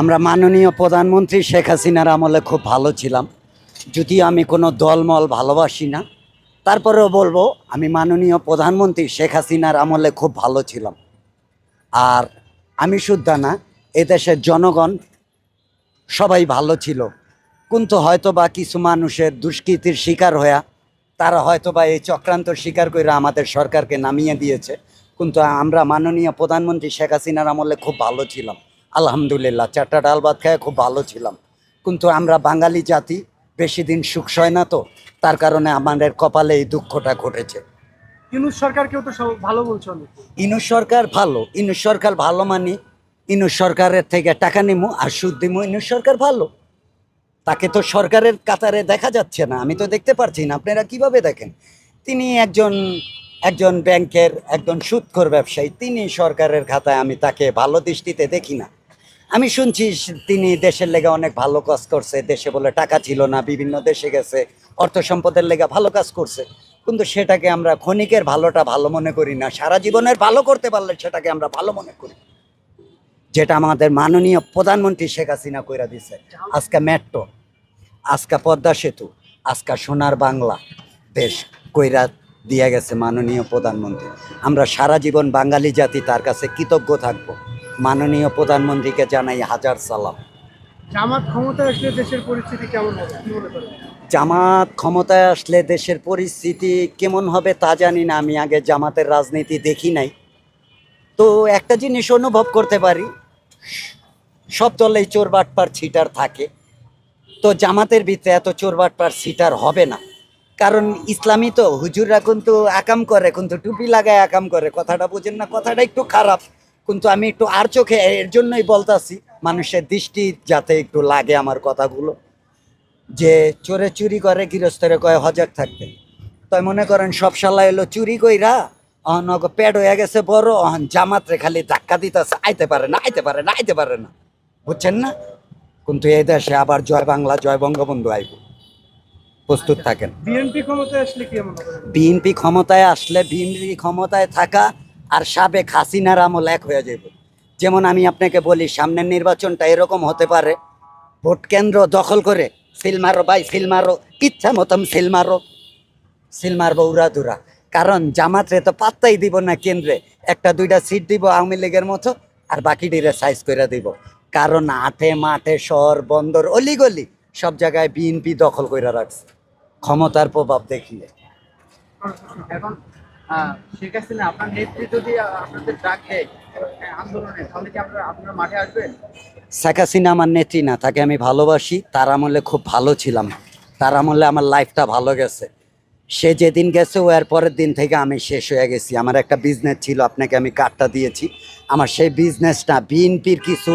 আমরা মাননীয় প্রধানমন্ত্রী শেখ হাসিনার আমলে খুব ভালো ছিলাম। যদিও আমি কোনো দলমল ভালোবাসি না, তারপরেও বলব, আমি মাননীয় প্রধানমন্ত্রী শেখ হাসিনার আমলে খুব ভালো ছিলাম। আর আমি শুদ্ধ না, এদেশের জনগণ সবাই ভালো ছিল। কিন্তু হয়তো বা কিছু মানুষের দুষ্কৃতির শিকার হয়ে তারা হয়তো বা এই চক্রান্ত স্বীকার করে আমাদের সরকারকে নামিয়ে দিয়েছে। কিন্তু আমরা মাননীয় প্রধানমন্ত্রী শেখ হাসিনার আমলে খুব ভালো ছিলাম। আলহামদুলিল্লাহ চারটা ডাল ভাত খেয়ে খুব ভালো ছিলাম। কিন্তু আমরা বাঙালি জাতি বেশি দিন সুখ সয় না তো তার কারণে আমাদের কপালে এই দুঃখটা ঘটেছে। ইউনুস সরকারকেও তো ভালো বলছে অনেক। ইনু সরকার ভালো ইনু সরকার ভালো মানি ইনু সরকারের থেকে টাকা নিমু আর সুদ দিমু ইনু সরকার ভালো। তাকে তো সরকারের কাতারে দেখা যাচ্ছে না আমি তো দেখতে পারছি না আপনারা কীভাবে দেখেন? তিনি একজন একজন ব্যাংকের একজন সুদখোর ব্যবসায়ী তিনি সরকারের খাতায় আমি তাকে ভালো দৃষ্টিতে দেখি না। আমি শুনছি তিনি দেশের লেগে অনেক ভালো কাজ করছে, দেশে বলে টাকা ছিল না, বিভিন্ন দেশে গেছে, অর্থ সম্পদের লেগে ভালো কাজ করছে। কিন্তু সেটাকে আমরা ক্ষণিকের ভালোটা ভালো মনে করি না, সারা জীবনের ভালো করতে পারলে সেটাকে আমরা ভালো মনে করি। যেটা আমাদের মাননীয় প্রধানমন্ত্রী শেখ হাসিনা কইরা দিছে, আজকে মেট্রো, আজকে পদ্মা সেতু, আজকে সোনার বাংলা, দেশ কইরা দিয়ে গেছে মাননীয় প্রধানমন্ত্রী। আমরা সারা জীবন বাঙালি জাতি, তার কাছে কৃতজ্ঞ থাকব। মাননীয় প্রধানমন্ত্রীকে জানাই হাজার সালাম। জামাত ক্ষমতায় আসলে দেশের পরিস্থিতি কেমন হবে? জামাত ক্ষমতায় আসলে দেশের পরিস্থিতি কেমন হবে তা জানি না। আমি আগে জামাতের রাজনীতি দেখি নাই। তো একটা জিনিস অনুভব করতে পারি সব দলেই চোর বাটপার ছিটার থাকে। তো জামাতের ভিতরে এত চোর বাটপার ছিটার হবে না। কারণ ইসলামী তো হুজুররা কিন্তু আকাম করে কিন্তু টুপি লাগায় আকাম করে। কথাটা বোঝেন না কথাটা একটু খারাপ। কিন্তু আমি একটু আর চোখে এর জন্যই বলতাছি মানুষের দৃষ্টি যাতে একটু লাগে আমার কথাগুলো যে চোরে চুরি করে গৃহস্থরে কয় হজাক থাকবে। তাই মনে করেন সব শালা এলো চুরি কইরা অহন পেট হয়ে গেছে বড় অহন জামাতরে খালি ধাক্কা দিতেছে আইতে পারে না আইতে পারে না আইতে পারে না। বুঝছেন না? কিন্তু এই দেশে আবার জয় বাংলা জয় বঙ্গবন্ধু আইব। প্রস্তুত থাকেন। বিএনপি ক্ষমতায় আসলে কি বিএনপি ক্ষমতায় আসলে বিএনপি ক্ষমতায় থাকা আর সাবেক হাসিনার আমল এক হয়ে যাবে যেমন আমি আপনাকে বলি, সামনের নির্বাচনটা এরকম হতে পারে, ভোট কেন্দ্র দখল করে সিল মারো ভাই, সিল মারো, ইচ্ছা মতন সিল মারো, সিল মারবো উড়াদুরা কারণ জামাতরে তো পাত্তাই দিব না কেন্দ্রে, একটা দুইটা সিট দিব আওয়ামী লীগের মতো, আর বাকিটিরে সাইজ করে দিব। কারণ আঠে মাঠে শহর, বন্দর, অলিগলি, সব জায়গায় বিএনপি দখল করে রাখছে। ক্ষমতার প্রভাব দেখিয়ে। শেখ হাসিনা আপনার যদি আহ, আপনাদের দেয় আন্দোলনে তাহলে কি আপনারা আপনারা মাঠে আসবেন? শেখ হাসিনা আমার নেত্রী না তাকে আমি ভালোবাসি। তার আমলে খুব ভালো ছিলাম। তার আমলে আমার লাইফটা ভালো গেছে। সে যেদিন গেছে ও এর পরের দিন থেকে আমি শেষ হয়ে গেছি। আমার একটা বিজনেস ছিল আপনাকে আমি কার্ডটা দিয়েছি। আমার সেই বিজনেসটা বিএনপির কিছু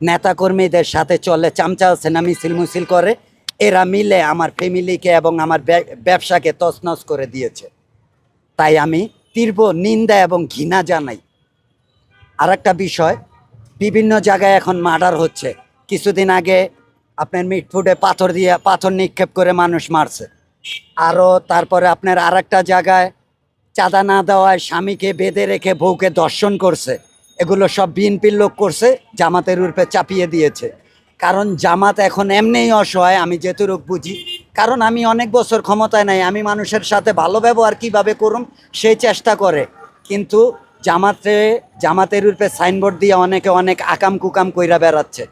নেতাকর্মীদের সাথে চলে চামচা সেনা মিছিল মিছিল করে এরা মিলে আমার ফ্যামিলিকে এবং আমার ব্যবসাকে তছনছ করে দিয়েছে। তাই আমি তীব্র নিন্দা এবং ঘৃণা জানাই। আর একটা বিষয়, বিভিন্ন জায়গায় এখন মার্ডার হচ্ছে। কিছুদিন আগে আপনার মিটফুডে পাথর দিয়ে, পাথর নিক্ষেপ করে মানুষ মারছে। আরও তারপরে আপনার আর একটা জায়গায় চাঁদা না দেওয়ায় স্বামীকে বেঁধে রেখে বউকে দর্শন করছে। এগুলো সব বিএনপির লোক করছে, জামাতের রূপে চাপিয়ে দিয়েছে। কারণ জামাত এখন এমনিই অসহায়, আমি যেতুরূপ বুঝি। কারণ আমি অনেক বছর ক্ষমতায় নাই, আমি মানুষের সাথে ভালো ব্যবহার কীভাবে করুম, সেই চেষ্টা করে। কিন্তু জামাতে, জামাতের রূপে সাইনবোর্ড দিয়ে অনেকে অনেক আকাম কুকাম কইরা বেড়াচ্ছে।